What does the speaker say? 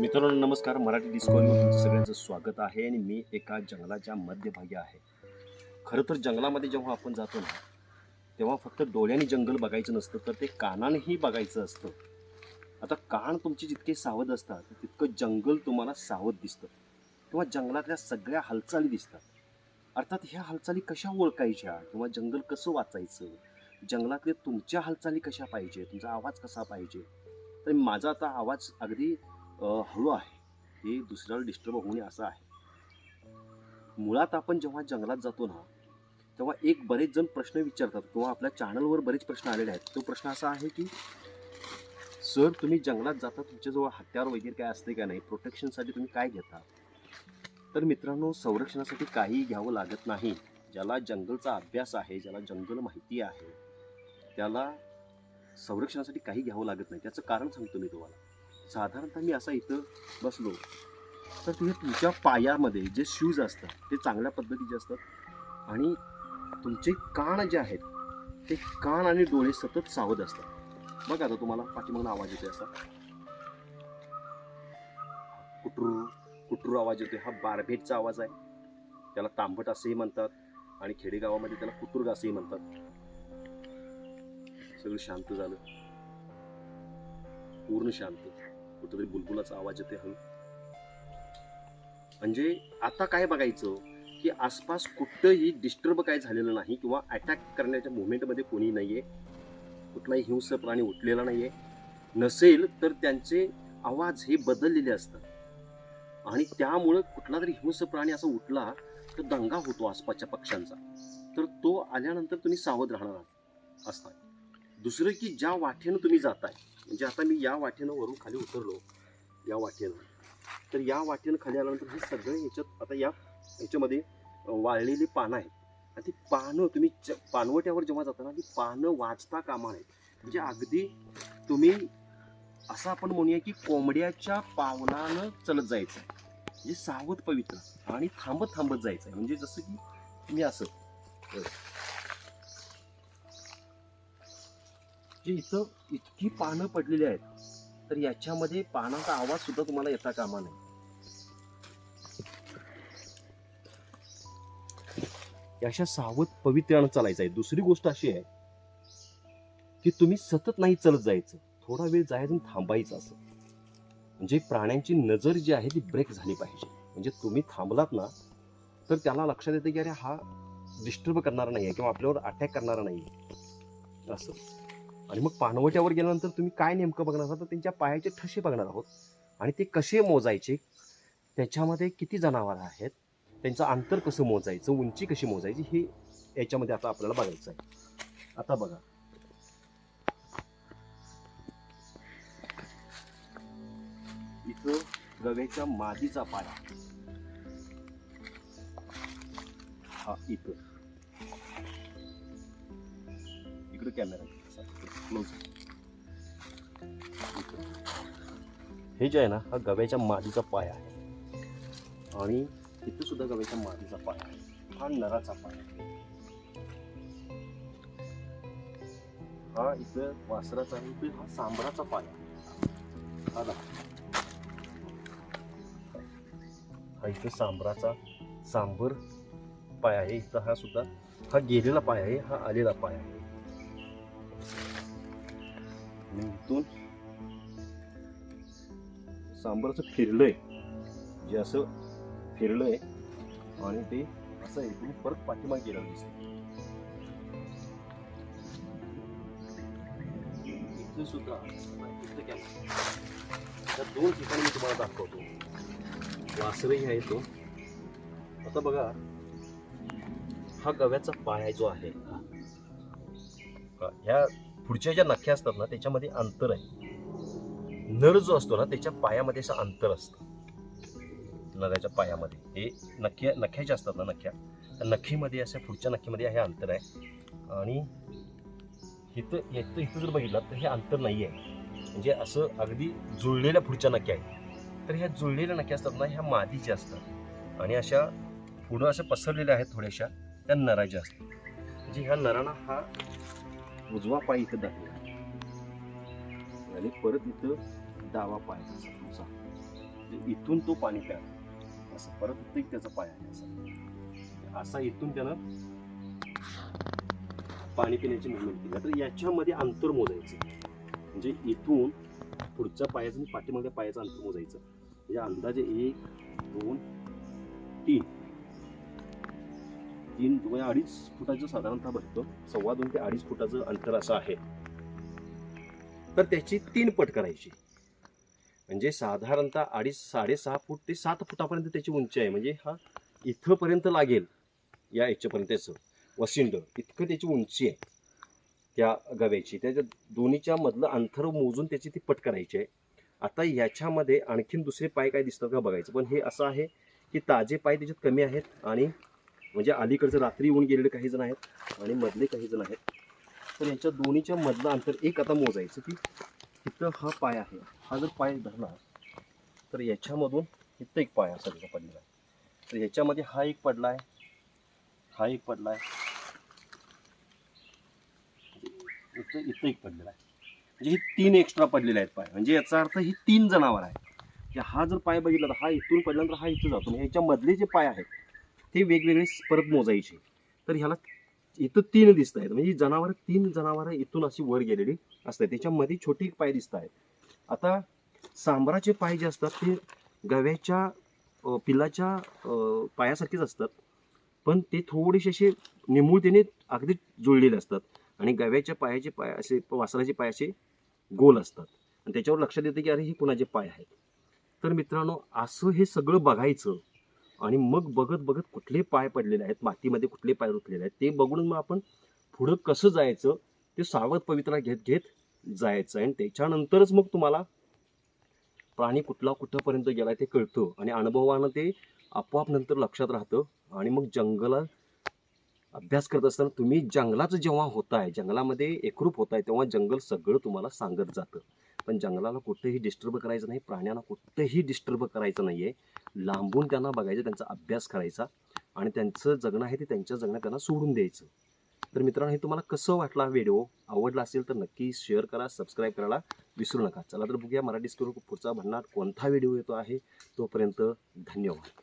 मित्रांनो नमस्कार. मराठी डिस्कवरीवर तुमचं सगळ्यांचं स्वागत आहे आणि मी एका जंगलाच्या मध्यभागी आहे. खरं तर जंगलामध्ये जेव्हा आपण जातो ना तेव्हा फक्त डोळ्यांनी जंगल बघायचं नसतं तर ते कानानेही बघायचं असतं. आता कान तुमचे जितके सावध असतात तितकं जंगल तुम्हाला सावध दिसतं. किंवा जंगलातल्या सगळ्या हालचाली दिसतात. अर्थात ह्या हालचाली कशा ओळखायच्या? किंवा जंगल कसं वाचायचं? जंगलातले तुमच्या हालचाली कशा पाहिजे तुमचा आवाज कसा पाहिजे? तर माझा आता आवाज अगदी हळू आहे. हे दुसऱ्याला डिस्टर्ब होऊ नये असं आहे. मुळात आपण जेव्हा जंगलात जातो ना तेव्हा एक बरेच जण प्रश्न विचारतात किंवा आपल्या चॅनलवर बरेच प्रश्न आलेले आहेत. तो प्रश्न असा आहे की सर तुम्ही जंगलात जाता तुमच्याजवळ हत्यार वगैरे काय असते का नाही? प्रोटेक्शनसाठी तुम्ही काय घेता? तर मित्रांनो संरक्षणासाठी काही घ्यावं लागत नाही. ज्याला जंगलचा अभ्यास आहे ज्याला जंगल माहिती आहे त्याला संरक्षणासाठी काही घ्यावं लागत नाही. त्याचं कारण सांगतो मी तुम्हाला. साधारणतः मी असा इथं बसलो. तर तिथे तुमच्या पायामध्ये जे शूज असतात ते चांगल्या पद्धतीचे असतात आणि तुमचे कान जे आहेत ते कान आणि डोळे सतत सावध असतात. बघा आता तुम्हाला पाठीमागून आवाज येतोय असा. कुटरू कुटरू आवाज येतोय. हा बारभेटचा आवाज आहे. त्याला तांबट असेही म्हणतात आणि खेडेगावामध्ये त्याला कुटुर्ग असंही म्हणतात. सगळं शांत झालं. पूर्ण शांत. कुठेतरी बुलबुलाचा आवाज येते हळू. म्हणजे आता काय बघायचं की आसपास कुठंही डिस्टर्ब काय झालेलं नाही किंवा अटॅक करण्याच्या मुवमेंटमध्ये कोणी नाहीये कुठलाही हिंस प्राणी उठलेला नाहीये नसेल तर त्यांचे आवाज हे बदललेले असतात. आणि त्यामुळं कुठला तरी हिंस प्राणी असा उठला तर दंगा होतो आसपासच्या पक्ष्यांचा. तर तो आल्यानंतर तुम्ही सावध राहणार आहात- असता दुसरं की ज्या वाटेनं तुम्ही जाताय म्हणजे आता मी या वाटेनं वरून खाली उतरलो या वाटेनं. तर या वाटेनं खाली आल्यानंतर हे सगळं ह्याच्यात आता या ह्याच्यामध्ये वाळलेली पानं आहेत. आणि ती पानं तुम्ही च- पानवट्यावर जेव्हा जाताना ती पानं वाचता कामा आहेत म्हणजे अगदी तुम्ही असं आपण म्हणूया की कोंबड्याच्या पावलानं चलत जायचं म्हणजे सावध पवित्र आणि थांबत थांबत जायचं आहे म्हणजे जसं की मी असं जे इथं इतकी पानं पडलेली आहेत तर याच्यामध्ये पानाचा आवाज सुद्धा तुम्हाला येता कामा नाही या अशा सावध पवित्र्यानं चालायचं आहे. दुसरी गोष्ट अशी आहे की तुम्ही सतत नाही चलत जायचं. थोडा वेळ जायचं थांबायचं असं. म्हणजे प्राण्यांची नजर जी आहे ती ब्रेक झाली पाहिजे. म्हणजे तुम्ही थांबलात ना तर त्याला लक्षात येतं की अरे हा डिस्टर्ब करणारा नाही आहे किंवा आपल्यावर अटॅक करणारा नाही आहे असं. आणि मग पानवट्यावर गेल्यानंतर तुम्ही काय नेमकं बघणार आहात? तर त्यांच्या पायाचे ठसे बघणार आहोत. आणि ते कसे मोजायचे? त्याच्यामध्ये किती जनावरं आहेत? त्यांचं अंतर कसं मोजायचं? उंची कशी मोजायची? हे याच्यामध्ये आता आपल्याला बघायचं आहे. आता बघा. इथं गव्याच्या मादीचा पाया हा इथं. इकडे कॅमेरा क्लोज हे जे आहे ना हा गव्याच्या मादीचा पाय आहे. आणि इथं सुद्धा गव्याच्या मादीचा पाय आहे. हा नराचा पाय आहे. हा इथं वासराचा आहे इथं हा सांबराचा पाय आहे. हा हा इथं सांबराचा सांबर पाय आहे. इथं हा सुद्धा हा गेलेला पाय आहे हा आलेला पाय आहे. आणि सांबरचं फिरलंय. जे असं फिरलंय आणि ते असं इथून परत पाठीमागे गेलं दिसत इथं सुद्धा त्या दोन ठिकाणी मी तुम्हाला दाखवतो. वासरही आहे तो आता बघा हा गव्याचा पाय जो आहे ह्या पुढच्या ज्या नख्या असतात ना त्याच्यामध्ये अंतर आहे. नर जो असतो ना त्याच्या पायामध्ये असं अंतर असतं. नराच्या पायामध्ये. हे नख्या नख्या ज्या असतात ना नख्या त्या नखीमध्ये अशा पुढच्या नखीमध्ये हे अंतर आहे. आणि इथं इथं इथं जर बघितलं तर हे अंतर नाही आहे म्हणजे असं अगदी जुळलेल्या पुढच्या नख्या आहेत. तर ह्या जुळलेल्या नख्या असतात ना ह्या मादीच्या असतात आणि अशा पुढं अशा पसरलेल्या आहेत थोड्याशा त्या नराच्या असतात. म्हणजे ह्या नरांना हा उजवा पाय इथं दाखवला आणि परत इथं डावा पाय असा तुमचा. म्हणजे इथून तो पाणी प्या. असं परत इथं एक त्याचा पाय आहे असा. असा इथून त्यानं पाणी पिण्याची मुवमेंट केली तर याच्यामध्ये अंतर मोजायचं. म्हणजे इथून पुढच्या पायाचं आणि पाठीमागच्या पायाचं अंतर मोजायचं. म्हणजे अंदाजे एक दोन तीन. तीन किंवा अडीच फुटाचं साधारणतः भरतो. सव्वा दोन ते अडीच फुटाचं अंतर असं आहे. तर त्याची तीन पट करायची. म्हणजे साधारणतः अडीच साडेसहा फूट ते सात फुटापर्यंत त्याची उंची आहे. म्हणजे हा इथंपर्यंत लागेल या याच्यापर्यंतचं. वसिंड इतकं त्याची उंची आहे त्या गव्याची. त्याच्या दोन्हीच्या मधलं अंतर मोजून त्याची ती पट करायची आहे. आता याच्यामध्ये आणखीन दुसरे पाय काय दिसतात का बघायचं. पण हे असं आहे की ताजे पाय त्याच्यात कमी आहेत आणि म्हणजे अलीकडचं रात्री येऊन गेलेले काही जण आहेत आणि मधले काही जण आहेत तर यांच्या दोन्हीच्या मधलं अंतर एक आता मोजायचं की तिथं हा पाय आहे. हा जर पाय धरला तर याच्यामधून इथं एक पाय असा तिथं पडलेला आहे. तर याच्यामध्ये हा एक पडला आहे हा एक पडला आहे इथं इथं एक पडलेला आहे. म्हणजे हे तीन एक्स्ट्रा पडलेले आहेत पाय. म्हणजे याचा अर्थ ही तीन जनावर आहे हा जर पाय बघितला तर हा इथून पडल्यानंतर हा इथं जातो. म्हणजे ह्याच्या मधले जे पाय आहेत ते वेगवेगळे परत मोजायचे. तर ह्याला इथं तीन दिसत आहेत. म्हणजे जनावर तीन जनावरं इथून अशी वर गेलेली असतात. त्याच्यामध्ये छोटे पाय दिसत आहेत आता सांबराचे पाय जे असतात ते गव्याच्या पिल्लाच्या पायासारखेच असतात. पण ते थोडेसे असे निमुळतेने अगदी जुळलेले असतात. आणि गव्याच्या पायाचे पाय असे वासराचे पाय असे गोल असतात. आणि त्याच्यावर लक्षात येतं की अरे हे कुणाचे पाय आहेत? तर मित्रांनो असं हे सगळं बघायचं आणि मग बघत बघत कुठले पाय पडलेले आहेत मातीमध्ये कुठले पाय रुतलेले आहेत ते बघून मग आपण पुढं कसं जायचं ते सावध पवित्रा घेत घेत जायचं. आणि त्याच्यानंतरच मग तुम्हाला प्राणी कुठला कुठंपर्यंत गेला ते कळतं. आणि अनुभवानं ते आपोआप नंतर लक्षात राहतं. आणि मग जंगलात अभ्यास करत असताना तुम्ही जंगलाचं जेव्हा होताय जंगलामध्ये एकरूप होताय तेव्हा जंगल सगळं तुम्हाला सांगत जातं. पण जंगलाला कुठेही डिस्टर्ब करायचं नाही प्राण्यांना कुठेही डिस्टर्ब करायचं नाही आहे लांबून त्यांना बघायचं त्यांचा अभ्यास करायचा आणि त्यांचं जगणं आहे ते त्यांच्या जगण्यात त्यांना सोडून द्यायचं. तर मित्रांनो हे तुम्हाला कसं वाटला व्हिडिओ आवडला असेल तर नक्की शेअर करा सबस्क्राईब करायला विसरू नका. चला तर बघूया मराठी स्टोरी पुढचा म्हणणार कोणता व्हिडिओ येतो आहे. तोपर्यंत धन्यवाद.